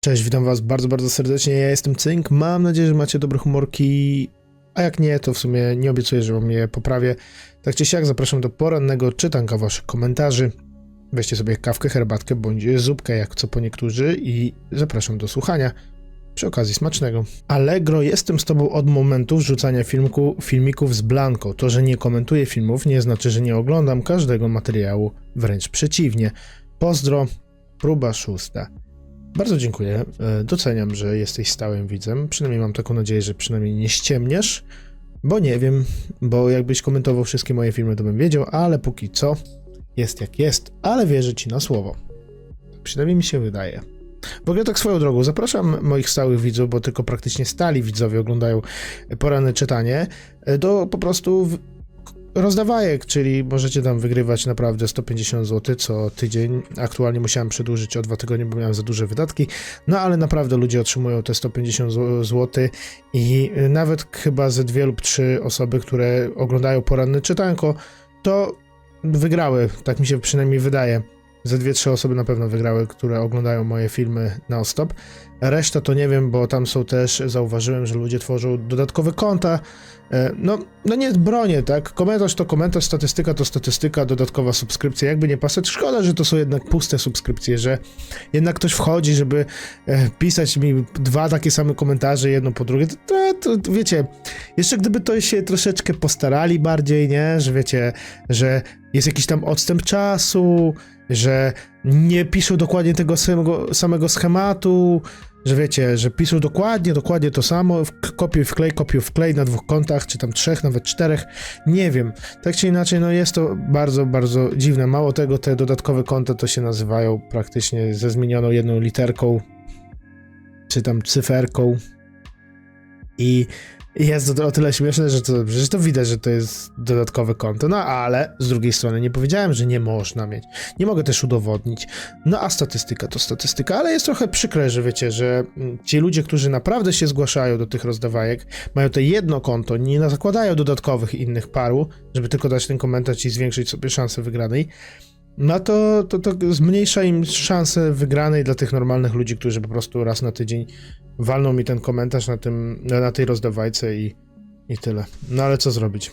Cześć, witam was bardzo, bardzo serdecznie. Ja jestem Cynk. Mam nadzieję, że macie dobre humorki. A jak nie, to w sumie nie obiecuję, że wam je poprawię. Tak czy siak zapraszam do porannego czytanka waszych komentarzy. Weźcie sobie kawkę, herbatkę bądź zupkę, jak co po niektórzy i zapraszam do słuchania. Przy okazji smacznego. Allegro, jestem z tobą od momentu wrzucania filmku, filmików z Blanco. To, że nie komentuję filmów, nie znaczy, że nie oglądam każdego materiału. Wręcz przeciwnie. Pozdro, próba szósta. Bardzo dziękuję. E, Doceniam, że jesteś stałym widzem. Przynajmniej mam taką nadzieję, że przynajmniej nie ściemniesz. Bo nie wiem, bo jakbyś komentował wszystkie moje filmy, to bym wiedział, ale póki co jest jak jest, ale wierzę ci na słowo. Tak przynajmniej mi się wydaje. W ogóle tak swoją drogą, zapraszam moich stałych widzów, bo tylko praktycznie stali widzowie oglądają poranne czytanie, e, do po prostu rozdawajek, czyli możecie tam wygrywać naprawdę 150 zł co tydzień. Aktualnie musiałem przedłużyć o dwa tygodnie, bo miałem za duże wydatki, no ale naprawdę ludzie otrzymują te 150 zł i y, nawet chyba ze dwie lub trzy osoby, które oglądają poranne czytanko, to wygrały, tak mi się przynajmniej wydaje. Ze dwie, trzy osoby na pewno wygrały, które oglądają moje filmy na stop. Reszta to nie wiem, bo tam są też, zauważyłem, że ludzie tworzą dodatkowe konta. E, No, no nie bronię, tak? Komentarz to komentarz, statystyka to statystyka, dodatkowa subskrypcja. Jakby nie pasać, szkoda, że to są jednak puste subskrypcje, że jednak ktoś wchodzi, żeby e, pisać mi dwa takie same komentarze, jedno po drugie. To, to, to wiecie, jeszcze gdyby to się troszeczkę postarali bardziej, nie? Że wiecie, że jest jakiś tam odstęp czasu, że nie piszą dokładnie tego samego, samego schematu, że wiecie, że piszą dokładnie, dokładnie to samo, kopiuj wklej, kopiuj wklej na dwóch kontach, czy tam trzech, nawet czterech, nie wiem. Tak czy inaczej, no jest to bardzo, bardzo dziwne. Mało tego, te dodatkowe konta to się nazywają praktycznie ze zmienioną jedną literką, czy tam cyferką i jest to o tyle śmieszne, że to, że to widać, że to jest dodatkowe konto, no ale z drugiej strony nie powiedziałem, że nie można mieć. Nie mogę też udowodnić. No a statystyka to statystyka, ale jest trochę przykre, że wiecie, że mm, ci ludzie, którzy naprawdę się zgłaszają do tych rozdawajek, mają to jedno konto, nie zakładają dodatkowych innych paru, żeby tylko dać ten komentarz i zwiększyć sobie szansę wygranej. No to, to, to zmniejsza im szansę wygranej dla tych normalnych ludzi, którzy po prostu raz na tydzień walną mi ten komentarz na, tym, na tej rozdawajce i, i tyle. No ale co zrobić?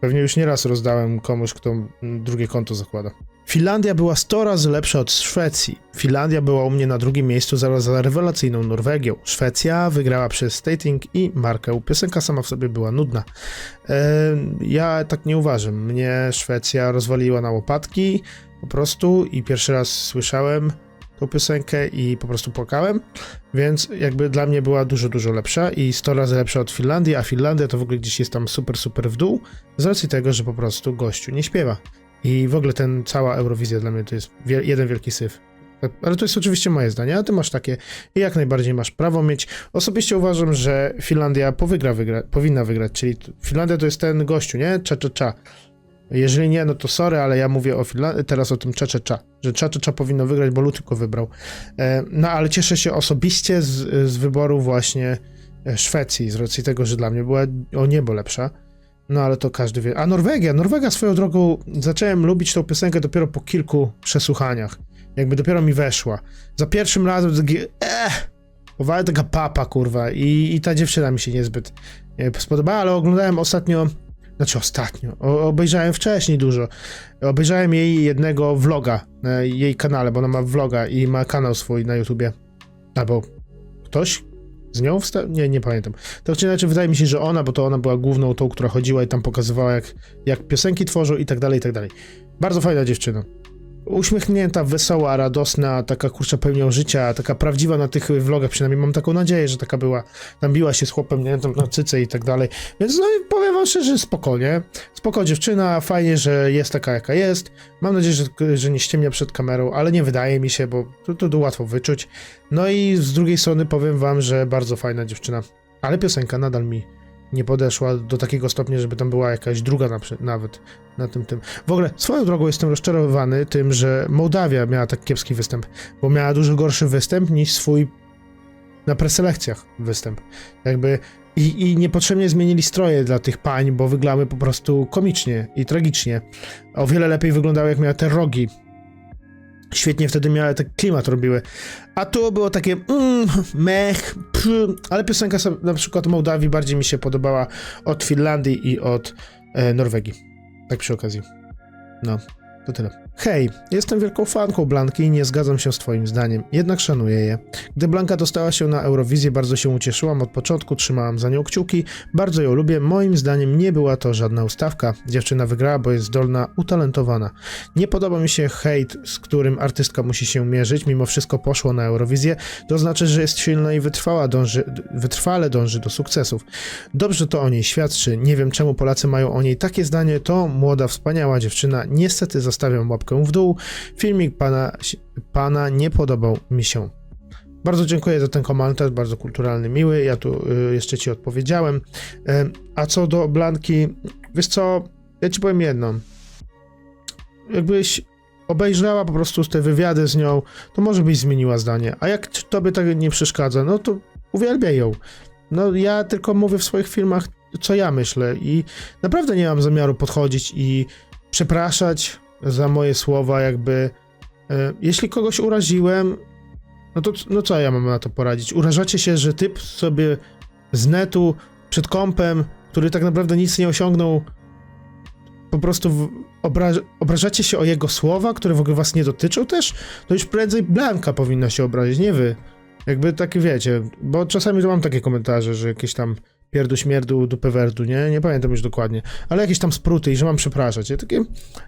Pewnie już nieraz rozdałem komuś, kto drugie konto zakłada. Finlandia była 100 razy lepsza od Szwecji. Finlandia była u mnie na drugim miejscu zaraz za rewelacyjną Norwegią. Szwecja wygrała przez stating i markę. Piosenka sama w sobie była nudna. Ja tak nie uważam. Mnie Szwecja rozwaliła na łopatki po prostu i pierwszy raz słyszałem tą piosenkę i po prostu płakałem, więc jakby dla mnie była dużo, dużo lepsza i 100 razy lepsza od Finlandii, a Finlandia to w ogóle gdzieś jest tam super, super w dół, z racji tego, że po prostu gościu nie śpiewa. I w ogóle ten cała Eurowizja dla mnie to jest wie, jeden wielki syf. Ale to jest oczywiście moje zdanie, a ty masz takie i jak najbardziej masz prawo mieć. Osobiście uważam, że Finlandia powygra, wygra, powinna wygrać, czyli Finlandia to jest ten gościu, nie? Cza, cza, cza. Jeżeli nie, no to sorry, ale ja mówię o teraz o tym cza, cza, cza. Że cza, cza, cza powinno wygrać, bo Lutyko wybrał. E, no ale cieszę się osobiście z, z wyboru właśnie e, Szwecji, z racji tego, że dla mnie była o niebo lepsza. No ale to każdy wie. A Norwegia, Norwegia swoją drogą, zacząłem lubić tą piosenkę dopiero po kilku przesłuchaniach. Jakby dopiero mi weszła. Za pierwszym razem takie, eh, powala taka papa, kurwa. I, I ta dziewczyna mi się niezbyt e, spodobała, ale oglądałem ostatnio, znaczy ostatnio, o, obejrzałem wcześniej dużo. Obejrzałem jej jednego vloga na jej kanale, bo ona ma vloga i ma kanał swój na YouTubie. Albo ktoś z nią wsta- Nie, nie pamiętam. To czy inaczej wydaje mi się, że ona, bo to ona była główną tą, która chodziła i tam pokazywała, jak, jak piosenki tworzą i tak dalej, i tak dalej. Bardzo fajna dziewczyna. Uśmiechnięta, wesoła, radosna, taka kurczę pełnią życia, taka prawdziwa na tych vlogach, przynajmniej mam taką nadzieję, że taka była. Tam biła się z chłopem, nie tam na cyce i tak dalej. Więc no powiem wam szczerze, spokojnie. Spoko dziewczyna, fajnie, że jest taka jaka jest. Mam nadzieję, że, że nie ściemnia przed kamerą, ale nie wydaje mi się, bo to, to, to łatwo wyczuć. No i z drugiej strony powiem wam, że bardzo fajna dziewczyna. Ale piosenka nadal mi nie podeszła do takiego stopnia, żeby tam była jakaś druga na, nawet na tym tym. W ogóle swoją drogą jestem rozczarowany tym, że Mołdawia miała tak kiepski występ, bo miała dużo gorszy występ niż swój na preselekcjach występ. Jakby i, i niepotrzebnie zmienili stroje dla tych pań, bo wyglądały po prostu komicznie i tragicznie. O wiele lepiej wyglądały jak miała te rogi Świetnie wtedy miały ten klimat robiły. A tu było takie mm, mech, pff, ale piosenka na przykład Mołdawii bardziej mi się podobała od Finlandii i od e, Norwegii. Tak przy okazji. No, to tyle. Hej, jestem wielką fanką Blanki i nie zgadzam się z twoim zdaniem, jednak szanuję je. Gdy Blanka dostała się na Eurowizję, bardzo się ucieszyłam od początku, trzymałam za nią kciuki, bardzo ją lubię, moim zdaniem nie była to żadna ustawka. Dziewczyna wygrała, bo jest zdolna, utalentowana. Nie podoba mi się hejt, z którym artystka musi się mierzyć, mimo wszystko poszło na Eurowizję, to znaczy, że jest silna i wytrwała, dąży, wytrwale dąży do sukcesów. Dobrze to o niej świadczy, nie wiem czemu Polacy mają o niej takie zdanie, to młoda, wspaniała dziewczyna, niestety zostawiam łapkę w dół, filmik pana, pana nie podobał mi się. Bardzo dziękuję za ten komentarz, bardzo kulturalny, miły, ja tu y, jeszcze ci odpowiedziałem. Y, a co do Blanki, wiesz co, ja ci powiem jedno, jakbyś obejrzała po prostu te wywiady z nią, to może byś zmieniła zdanie. A jak tobie tak nie przeszkadza, no to uwielbiaj ją. No ja tylko mówię w swoich filmach, co ja myślę i naprawdę nie mam zamiaru podchodzić i przepraszać za moje słowa, jakby e, jeśli kogoś uraziłem, no to no co ja mam na to poradzić? Urażacie się, że typ sobie z netu przed kąpem, który tak naprawdę nic nie osiągnął, po prostu w, obraż, obrażacie się o jego słowa, które w ogóle was nie dotyczą też? To już prędzej Blanka powinna się obrazić, nie wy. Jakby tak wiecie, bo czasami mam takie komentarze, że jakieś tam pierdu śmierdu dupę werdu, nie? Nie pamiętam już dokładnie. Ale jakieś tam spruty i że mam przepraszać. Ja takie,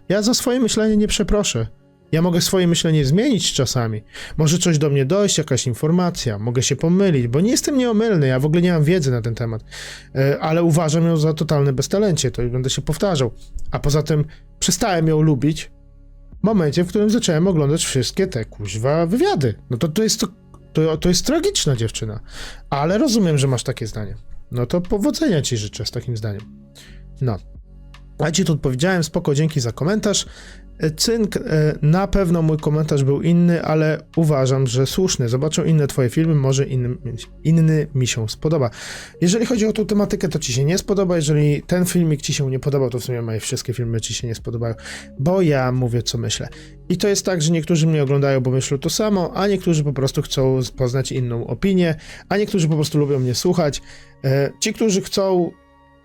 ja za swoje myślenie nie przeproszę. Ja mogę swoje myślenie zmienić czasami. Może coś do mnie dojść, jakaś informacja, mogę się pomylić, bo nie jestem nieomylny, ja w ogóle nie mam wiedzy na ten temat. E, ale uważam ją za totalne beztalencie, to będę się powtarzał. A poza tym przestałem ją lubić w momencie, w którym zacząłem oglądać wszystkie te kuźwa wywiady. No to to jest to, to, to jest tragiczna dziewczyna. Ale rozumiem, że masz takie zdanie. No to powodzenia ci życzę z takim zdaniem. No. A ci tu odpowiedziałem, spoko, dzięki za komentarz. Cynk, e, na pewno mój komentarz był inny, ale uważam, że słuszny. Zobaczą inne twoje filmy, może inny, inny mi się spodoba. Jeżeli chodzi o tą tematykę, to ci się nie spodoba. Jeżeli ten filmik ci się nie podobał, to w sumie moje wszystkie filmy ci się nie spodobają, bo ja mówię, co myślę. I to jest tak, że niektórzy mnie oglądają, bo myślą to samo, a niektórzy po prostu chcą poznać inną opinię, a niektórzy po prostu lubią mnie słuchać. E, ci, którzy chcą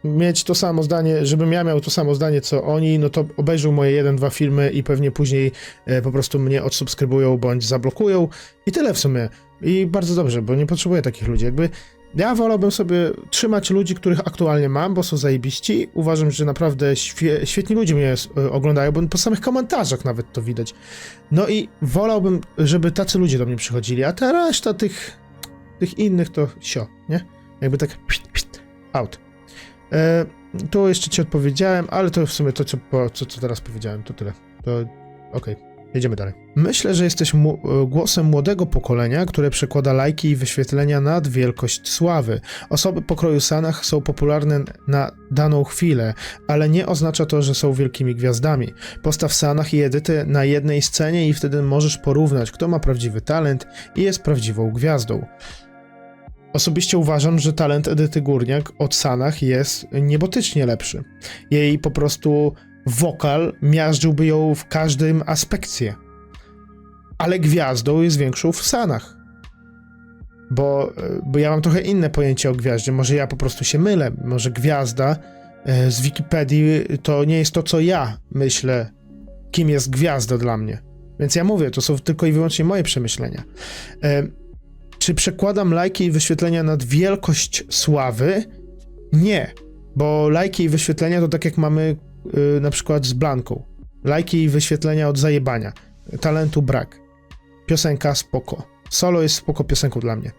mieć to samo zdanie, żebym ja miał to samo zdanie co oni, no to obejrzą moje jeden, dwa filmy i pewnie później e, po prostu mnie odsubskrybują bądź zablokują i tyle w sumie. I bardzo dobrze, bo nie potrzebuję takich ludzi. Jakby ja wolałbym sobie trzymać ludzi, których aktualnie mam, bo są zajebiści. Uważam, że naprawdę świe świetni ludzie mnie e, oglądają, bo po samych komentarzach nawet to widać. No i wolałbym, żeby tacy ludzie do mnie przychodzili, a ta reszta tych, tych innych to sio, nie? Jakby tak out. E, tu jeszcze ci odpowiedziałem, ale to w sumie to, co, co, co teraz powiedziałem, to tyle. To okej, okay. jedziemy dalej. Myślę, że jesteś mu głosem młodego pokolenia, które przekłada lajki i wyświetlenia nad wielkość sławy. Osoby pokroju Sanach są popularne na daną chwilę, ale nie oznacza to, że są wielkimi gwiazdami. Postaw Sanach i Edyty na jednej scenie i wtedy możesz porównać, kto ma prawdziwy talent i jest prawdziwą gwiazdą. Osobiście uważam, że talent Edyty Górniak od Sanach jest niebotycznie lepszy. Jej po prostu wokal miażdżyłby ją w każdym aspekcie. Ale gwiazdą jest większą w Sanach. Bo, bo ja mam trochę inne pojęcie o gwiazdzie. Może ja po prostu się mylę. Może gwiazda e, z Wikipedii to nie jest to, co ja myślę, kim jest gwiazda dla mnie. Więc ja mówię, to są tylko i wyłącznie moje przemyślenia. Czy przekładam lajki i wyświetlenia nad wielkość sławy? Nie, bo lajki i wyświetlenia to tak jak mamy yy, na przykład z Blanką. Lajki i wyświetlenia od zajebania. Talentu brak. Piosenka spoko. Solo jest spoko piosenką dla mnie.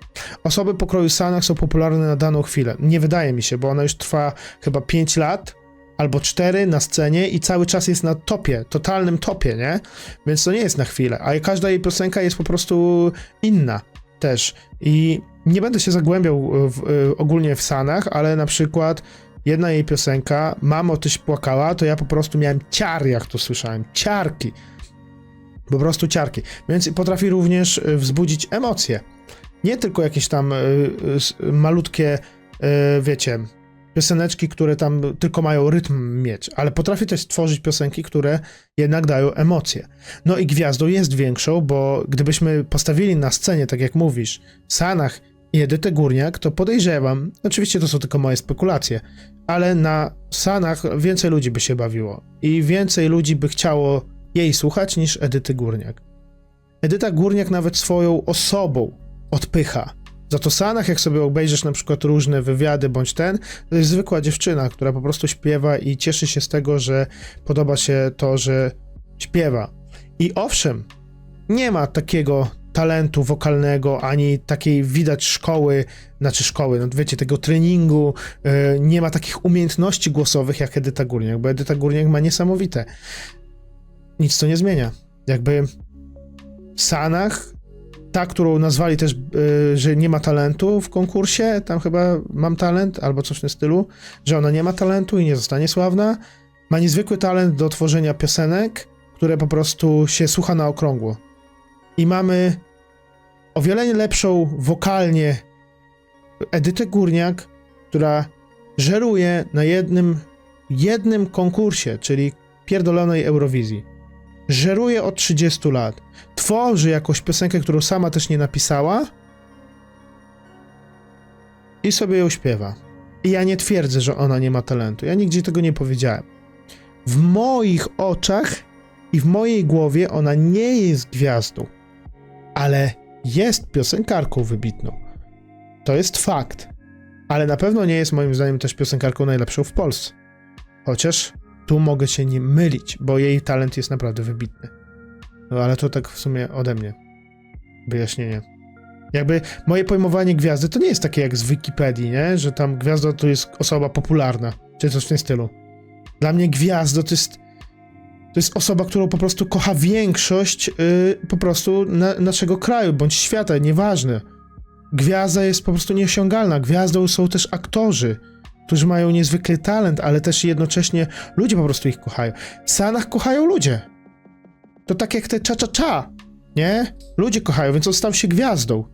Osoby pokroju Sanach są popularne na daną chwilę. Nie wydaje mi się, bo ona już trwa chyba 5 lat albo 4 na scenie i cały czas jest na topie, totalnym topie, nie? Więc to nie jest na chwilę, a każda jej piosenka jest po prostu inna też. I nie będę się zagłębiał w, w, ogólnie w Sanach, ale na przykład jedna jej piosenka, Mamo, tyś płakała, to ja po prostu miałem ciar, jak to słyszałem. Ciarki. Po prostu ciarki. Więc potrafi również e, wzbudzić emocje. Nie tylko jakieś tam malutkie, wiecie, pioseneczki, które tam tylko mają rytm mieć, ale potrafi też tworzyć piosenki, które jednak dają emocje. No i gwiazdą jest większą, bo gdybyśmy postawili na scenie, tak jak mówisz, Sanach i Edytę Górniak, to podejrzewam, oczywiście to są tylko moje spekulacje, ale na Sanach więcej ludzi by się bawiło i więcej ludzi by chciało jej słuchać niż Edyty Górniak. Edyta Górniak nawet swoją osobą odpycha. Za to Sanach, jak sobie obejrzysz na przykład różne wywiady bądź ten, to jest zwykła dziewczyna, która po prostu śpiewa i cieszy się z tego, że podoba się to, że śpiewa. I owszem, nie ma takiego talentu wokalnego, ani takiej widać szkoły, znaczy szkoły, no wiecie, tego treningu, yy, nie ma takich umiejętności głosowych jak Edyta Górniak, bo Edyta Górniak ma niesamowite. Nic to nie zmienia. Jakby Sanach ta, którą nazwali też, y, że nie ma talentu w konkursie, tam chyba mam talent, albo coś w tym stylu, że ona nie ma talentu i nie zostanie sławna, ma niezwykły talent do tworzenia piosenek, które po prostu się słucha na okrągło. I mamy o wiele lepszą wokalnie Edytę Górniak, która żeruje na jednym, jednym konkursie, czyli pierdolonej Eurowizji. Żeruje od 30 lat tworzy jakąś piosenkę, którą sama też nie napisała i sobie ją śpiewa. I ja nie twierdzę, że ona nie ma talentu. Ja nigdzie tego nie powiedziałem. W moich oczach i w mojej głowie ona nie jest gwiazdą, ale jest piosenkarką wybitną. To jest fakt. Ale na pewno nie jest moim zdaniem też piosenkarką najlepszą w Polsce. Chociaż tu mogę się nie mylić, bo jej talent jest naprawdę wybitny. No ale to tak w sumie ode mnie. Wyjaśnienie. Jakby moje pojmowanie gwiazdy to nie jest takie jak z Wikipedii, nie? Że tam gwiazda to jest osoba popularna, czy coś w tym stylu. Dla mnie gwiazdo to jest to jest osoba, którą po prostu kocha większość yy, po prostu na, naszego kraju, bądź świata, nieważne. Gwiazda jest po prostu nieosiągalna. Gwiazdą są też aktorzy, którzy mają niezwykły talent, ale też jednocześnie ludzie po prostu ich kochają. W Stanach kochają ludzie. To tak jak te cza-cza-cza, nie? Ludzie kochają, więc on stał się gwiazdą.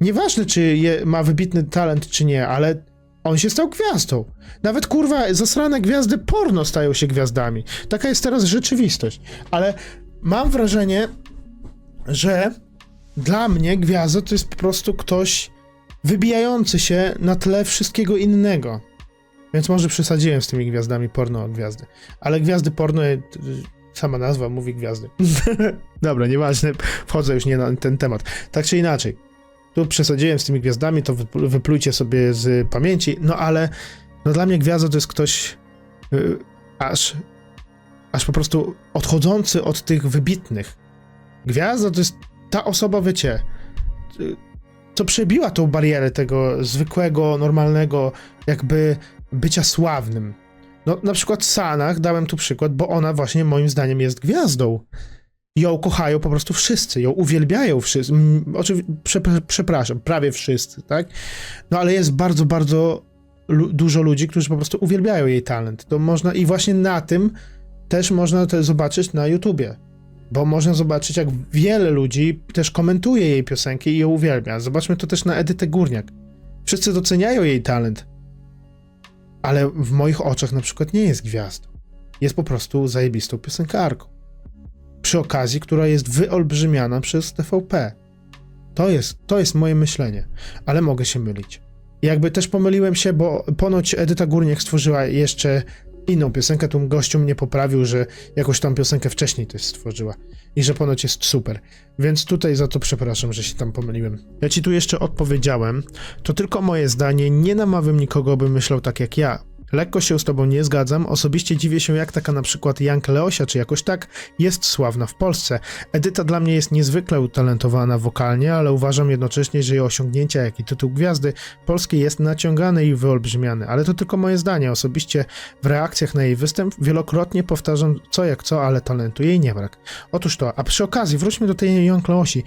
Nieważne, czy je, ma wybitny talent, czy nie, ale on się stał gwiazdą. Nawet kurwa, zasrane gwiazdy porno stają się gwiazdami. Taka jest teraz rzeczywistość. Ale mam wrażenie, że dla mnie gwiazda to jest po prostu ktoś wybijający się na tle wszystkiego innego. Więc może przesadziłem z tymi gwiazdami porno gwiazdy. Ale gwiazdy porno Sama nazwa mówi gwiazdy. Dobra, nieważne, wchodzę już nie na ten temat. Tak czy inaczej, tu przesadziłem z tymi gwiazdami, to wyplujcie sobie z pamięci, no ale no dla mnie gwiazda to jest ktoś yy, aż, aż po prostu odchodzący od tych wybitnych. Gwiazda to jest ta osoba, wiecie, yy, co przebiła tą barierę tego zwykłego, normalnego, jakby bycia sławnym no, na przykład Sanach dałem tu przykład, bo ona właśnie moim zdaniem jest gwiazdą. Ją kochają po prostu wszyscy, ją uwielbiają wszyscy. Oczywiście, przepraszam, prawie wszyscy, tak? No ale jest bardzo, bardzo dużo ludzi, którzy po prostu uwielbiają jej talent. To można i właśnie na tym też można to zobaczyć na YouTubie. Bo można zobaczyć, jak wiele ludzi też komentuje jej piosenki i ją uwielbia. Zobaczmy to też na Edytę Górniak. Wszyscy doceniają jej talent ale w moich oczach na przykład nie jest gwiazdą. Jest po prostu zajebistą piosenkarką. Przy okazji, która jest wyolbrzymiana przez TVP. To jest, to jest moje myślenie, ale mogę się mylić. jakby też pomyliłem się, bo ponoć Edyta Górniak stworzyła jeszcze inną piosenkę, tu gościu mnie poprawił, że jakąś tam piosenkę wcześniej też stworzyła i że ponoć jest super. Więc tutaj za to przepraszam, że się tam pomyliłem. Ja ci tu jeszcze odpowiedziałem. To tylko moje zdanie, nie namawiam nikogo, by myślał tak jak ja. Lekko się z tobą nie zgadzam, osobiście dziwię się jak taka na przykład Jank Leosia czy jakoś tak jest sławna w Polsce. Edyta dla mnie jest niezwykle utalentowana wokalnie, ale uważam jednocześnie, że jej osiągnięcia, jak i tytuł gwiazdy polskiej jest naciągany i wyolbrzymiany. Ale to tylko moje zdanie. Osobiście w reakcjach na jej występ wielokrotnie powtarzam co jak co, ale talentu jej nie brak. Otóż to, a przy okazji wróćmy do tej Jank Leosi.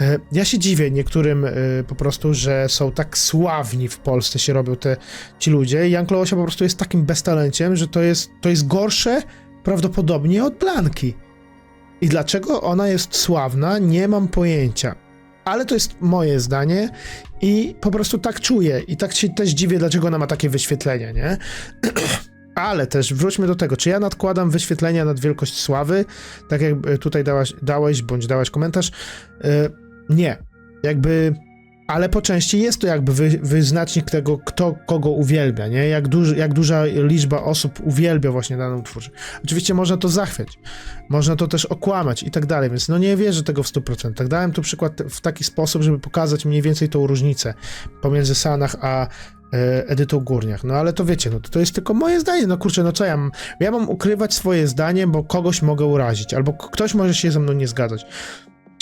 E, ja się dziwię niektórym e, po prostu, że są tak sławni w Polsce, się robią te ci ludzie. Jan Klosia po prostu jest takim beztalenciem, że to jest, to jest gorsze prawdopodobnie od Blanki. I dlaczego ona jest sławna, nie mam pojęcia. ale to jest moje zdanie i po prostu tak czuję i tak się też dziwię, dlaczego ona ma takie wyświetlenia, nie? Ale też wróćmy do tego, czy ja nadkładam wyświetlenia nad wielkość sławy, tak jak e, tutaj dałaś, dałeś, bądź dałaś komentarz? E, nie. Jakby, ale po części jest to jakby wy, wyznacznik tego, kto kogo uwielbia, nie? Jak, duży, jak duża liczba osób uwielbia właśnie daną twórczość. Oczywiście można to zachwiać, można to też okłamać i tak dalej, więc no nie wierzę tego w 100%. Dałem tu przykład w taki sposób, żeby pokazać mniej więcej tą różnicę pomiędzy Sanach a e, Edytą Górniach. No ale to wiecie, no to, jest tylko moje zdanie. No kurczę, no co ja mam? Ja mam ukrywać swoje zdanie, bo kogoś mogę urazić, albo ktoś może się ze mną nie zgadzać.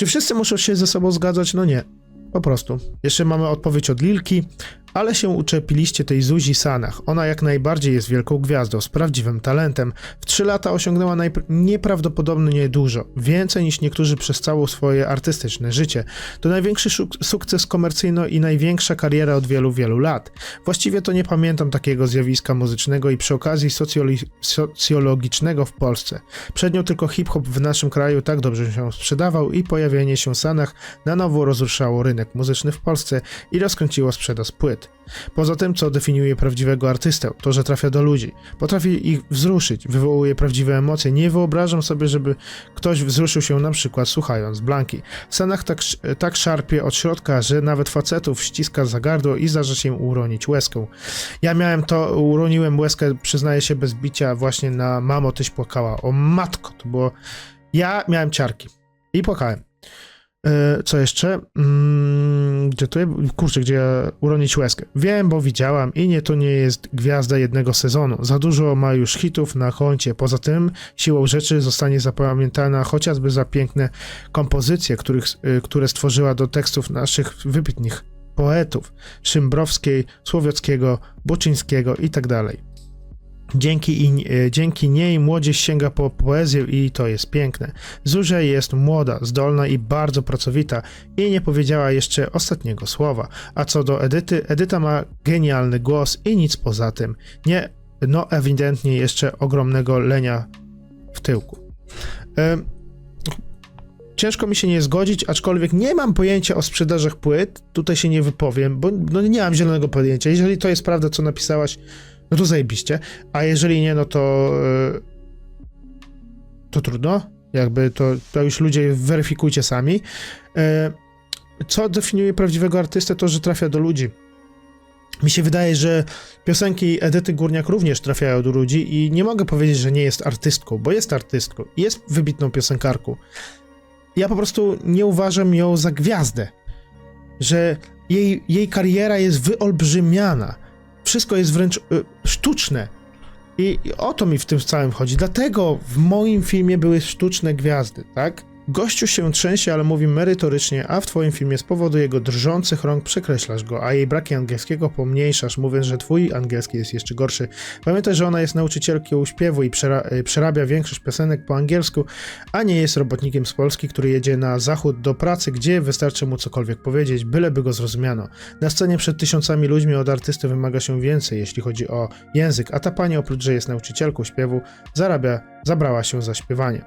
Czy wszyscy muszą się ze sobą zgadzać? No nie. Po prostu. Jeszcze mamy odpowiedź od Lilki. Ale się uczepiliście tej Zuzi Sanach. Ona jak najbardziej jest wielką gwiazdą, z prawdziwym talentem. W trzy lata osiągnęła nieprawdopodobnie dużo. Więcej niż niektórzy przez całe swoje artystyczne życie. To największy sukces komercyjno i największa kariera od wielu, wielu lat. Właściwie to nie pamiętam takiego zjawiska muzycznego i przy okazji socjologicznego w Polsce. Przed nią tylko hip-hop w naszym kraju tak dobrze się sprzedawał i pojawienie się Sanach na nowo rozruszało rynek muzyczny w Polsce i rozkręciło sprzedaż płyt. Poza tym, co definiuje prawdziwego artystę, to, że trafia do ludzi. Potrafi ich wzruszyć, wywołuje prawdziwe emocje. Nie wyobrażam sobie, żeby ktoś wzruszył się na przykład słuchając Blanki. W Sanach tak, tak szarpie od środka, że nawet facetów ściska za gardło i zdarza się uronić łezkę. Ja miałem to, uroniłem łezkę, przyznaję się bez bicia, właśnie na Mamo, tyś płakała. O matko, to było... Ja miałem ciarki i płakałem. E, Co jeszcze? Mm, Gdzie jest? Kurczę, gdzie ja uronić łezkę. Wiem, bo widziałam i nie, to nie jest gwiazda jednego sezonu. Za dużo ma już hitów na koncie. Poza tym, siłą rzeczy zostanie zapamiętana chociażby za piękne kompozycje, których, y, które stworzyła do tekstów naszych wybitnych poetów. Szymbrowskiej, Słowiockiego, Buczyńskiego i tak. Dzięki, i, e, dzięki niej młodzież sięga po poezję i to jest piękne. Zuzia jest młoda, zdolna i bardzo pracowita i nie powiedziała jeszcze ostatniego słowa. A co do Edyty, Edyta ma genialny głos i nic poza tym. Nie, no ewidentnie jeszcze ogromnego lenia w tyłku. Em, Ciężko mi się nie zgodzić, aczkolwiek nie mam pojęcia o sprzedażach płyt. Tutaj się nie wypowiem, bo no, nie mam zielonego pojęcia. Jeżeli to jest prawda, co napisałaś, no to zajebiście. A jeżeli nie, no to. yy, To trudno. Jakby to, to już ludzie weryfikujcie sami. Yy, Co definiuje prawdziwego artystę, to że trafia do ludzi. Mi się wydaje, że piosenki Edyty Górniak również trafiają do ludzi i nie mogę powiedzieć, że nie jest artystką, bo jest artystką. i Jest wybitną piosenkarką. Ja po prostu nie uważam ją za gwiazdę. Że jej, jej kariera jest wyolbrzymiana wszystko jest wręcz y, sztuczne. I, I o to mi w tym całym chodzi. Dlatego w moim filmie były sztuczne gwiazdy, tak? Gościu się trzęsie, ale mówi merytorycznie, a w twoim filmie z powodu jego drżących rąk przekreślasz go, a jej braki angielskiego pomniejszasz, mówiąc, że twój angielski jest jeszcze gorszy. Pamiętaj, że ona jest nauczycielką śpiewu i y, przerabia większość piosenek po angielsku, a nie jest robotnikiem z Polski, który jedzie na zachód do pracy, gdzie wystarczy mu cokolwiek powiedzieć, byleby go zrozumiano. Na scenie przed tysiącami ludźmi od artysty wymaga się więcej, jeśli chodzi o język, a ta pani oprócz, że jest nauczycielką śpiewu, zarabia, zabrała się za śpiewanie.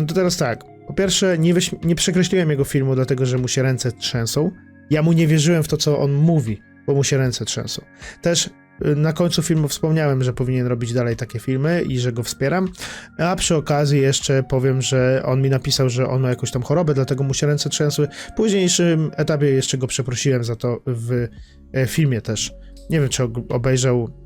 No to teraz tak. Po pierwsze, nie, nie przekreśliłem jego filmu, dlatego że mu się ręce trzęsą. Ja mu nie wierzyłem w to, co on mówi, bo mu się ręce trzęsą. Też y, na końcu filmu wspomniałem, że powinien robić dalej takie filmy i że go wspieram. A przy okazji jeszcze powiem, że on mi napisał, że on ma jakąś tam chorobę, dlatego mu się ręce trzęsły. W późniejszym etapie jeszcze go przeprosiłem za to w e, filmie też. Nie wiem, czy obejrzał,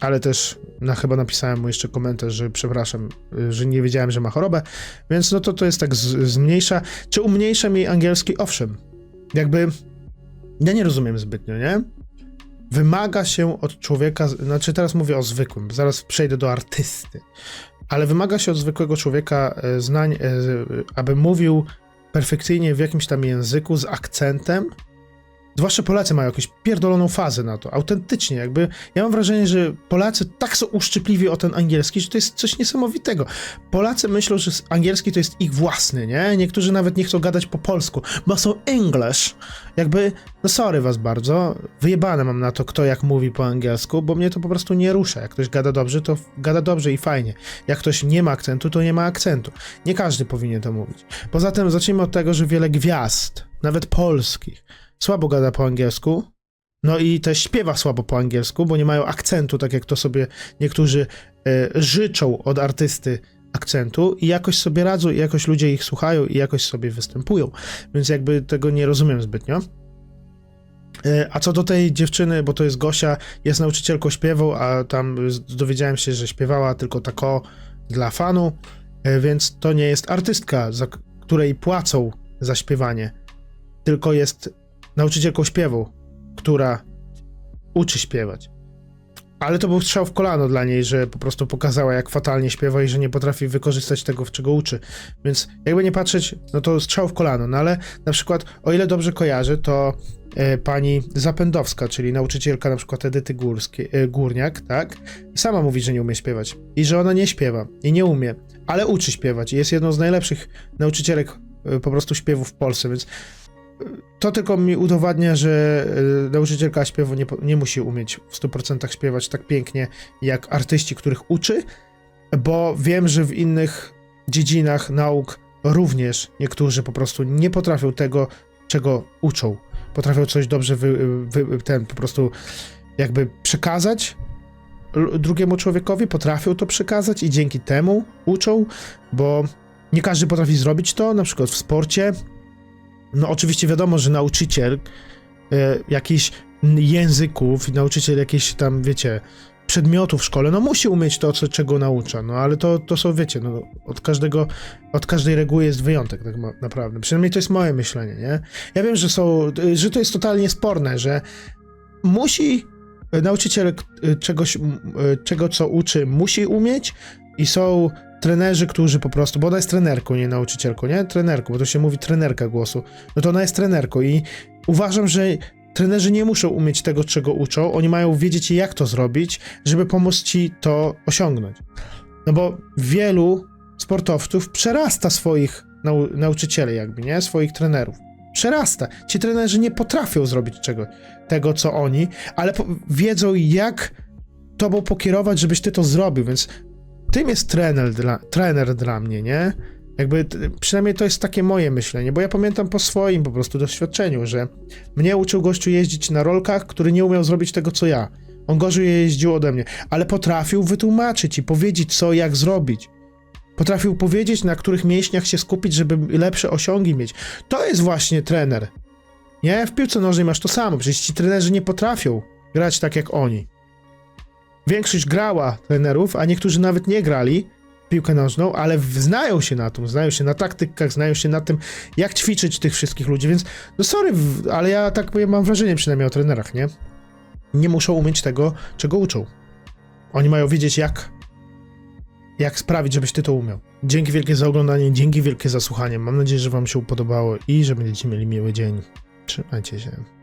ale też na, chyba napisałem mu jeszcze komentarz, że przepraszam, y, że nie wiedziałem, że ma chorobę, więc no to to jest tak zmniejsza. Czy umniejsza mi angielski? Owszem. Jakby ja nie rozumiem zbytnio, nie? Wymaga się od człowieka, znaczy teraz mówię o zwykłym, zaraz przejdę do artysty, ale wymaga się od zwykłego człowieka e, znań, e, aby mówił perfekcyjnie w jakimś tam języku z akcentem. Zwłaszcza Polacy mają jakąś pierdoloną fazę na to, autentycznie, jakby ja mam wrażenie, że Polacy tak są uszczypliwi o ten angielski, że to jest coś niesamowitego. Polacy myślą, że angielski to jest ich własny, nie? Niektórzy nawet nie chcą gadać po polsku, bo są English. Jakby, no sorry was bardzo, wyjebane mam na to, kto jak mówi po angielsku, bo mnie to po prostu nie rusza. Jak ktoś gada dobrze, to gada dobrze i fajnie. Jak ktoś nie ma akcentu, to nie ma akcentu. Nie każdy powinien to mówić. Poza tym zacznijmy od tego, że wiele gwiazd nawet polskich, słabo gada po angielsku, no i też śpiewa słabo po angielsku, bo nie mają akcentu, tak jak to sobie niektórzy e, życzą od artysty akcentu i jakoś sobie radzą, i jakoś ludzie ich słuchają i jakoś sobie występują. Więc jakby tego nie rozumiem zbytnio. E, A co do tej dziewczyny, bo to jest Gosia, jest nauczycielką śpiewu, a tam dowiedziałem się, że śpiewała tylko tako dla fanu, e, więc to nie jest artystka, za której płacą za śpiewanie, tylko jest nauczycielką śpiewu, która uczy śpiewać. Ale to był strzał w kolano dla niej, że po prostu pokazała, jak fatalnie śpiewa i że nie potrafi wykorzystać tego, czego uczy. Więc jakby nie patrzeć, no to strzał w kolano. No ale na przykład, o ile dobrze kojarzę, to e, pani Zapędowska, czyli nauczycielka na przykład Edyty Górskie, e, Górniak, tak? Sama mówi, że nie umie śpiewać. I że ona nie śpiewa i nie umie, ale uczy śpiewać. I jest jedną z najlepszych nauczycielek e, po prostu śpiewu w Polsce, więc to tylko mi udowadnia, że y, nauczycielka śpiewu nie, nie musi umieć w 100% śpiewać tak pięknie jak artyści, których uczy, bo wiem, że w innych dziedzinach nauk również niektórzy po prostu nie potrafią tego, czego uczą. Potrafią coś dobrze wy, wy, ten po prostu jakby przekazać drugiemu człowiekowi, potrafią to przekazać i dzięki temu uczą, bo nie każdy potrafi zrobić to, na przykład w sporcie, no oczywiście wiadomo, że nauczyciel e, jakichś języków, nauczyciel jakichś tam, wiecie, przedmiotów w szkole, no musi umieć to, co, czego naucza, no ale to, to są, wiecie, no od każdego, od każdej reguły jest wyjątek, tak naprawdę. Przynajmniej to jest moje myślenie, nie? Ja wiem, że są, że to jest totalnie sporne, że musi nauczyciel k- czegoś, e, czego co uczy, musi umieć i są trenerzy, którzy po prostu, bo ona jest trenerką, nie nauczycielką, nie? Trenerką, bo to się mówi trenerka głosu. No to ona jest trenerką i uważam, że trenerzy nie muszą umieć tego, czego uczą, oni mają wiedzieć, jak to zrobić, żeby pomóc ci to osiągnąć. No bo wielu sportowców przerasta swoich nau nauczycieli, jakby, nie? Swoich trenerów. Przerasta. Ci trenerzy nie potrafią zrobić czego, tego, co oni, ale wiedzą, jak tobą pokierować, żebyś ty to zrobił, więc tym jest trener dla, trener dla mnie, nie? Jakby przynajmniej to jest takie moje myślenie, bo ja pamiętam po swoim po prostu doświadczeniu, że mnie uczył gościu jeździć na rolkach, który nie umiał zrobić tego, co ja. On gorzej jeździł ode mnie, ale potrafił wytłumaczyć i powiedzieć, co, jak zrobić. Potrafił powiedzieć, na których mięśniach się skupić, żeby lepsze osiągi mieć. To jest właśnie trener. Nie? W piłce nożnej masz to samo. Przecież ci trenerzy nie potrafią grać tak jak oni. Większość grała trenerów, a niektórzy nawet nie grali piłkę nożną, ale znają się na tym, znają się na taktykach, znają się na tym, jak ćwiczyć tych wszystkich ludzi, więc no sorry, ale ja tak powiem, mam wrażenie przynajmniej o trenerach, nie? Nie muszą umieć tego, czego uczą. Oni mają wiedzieć, jak jak sprawić, żebyś ty to umiał. Dzięki wielkie za oglądanie, dzięki wielkie za słuchanie. Mam nadzieję, że wam się podobało i że będziecie mieli miły dzień. Trzymajcie się.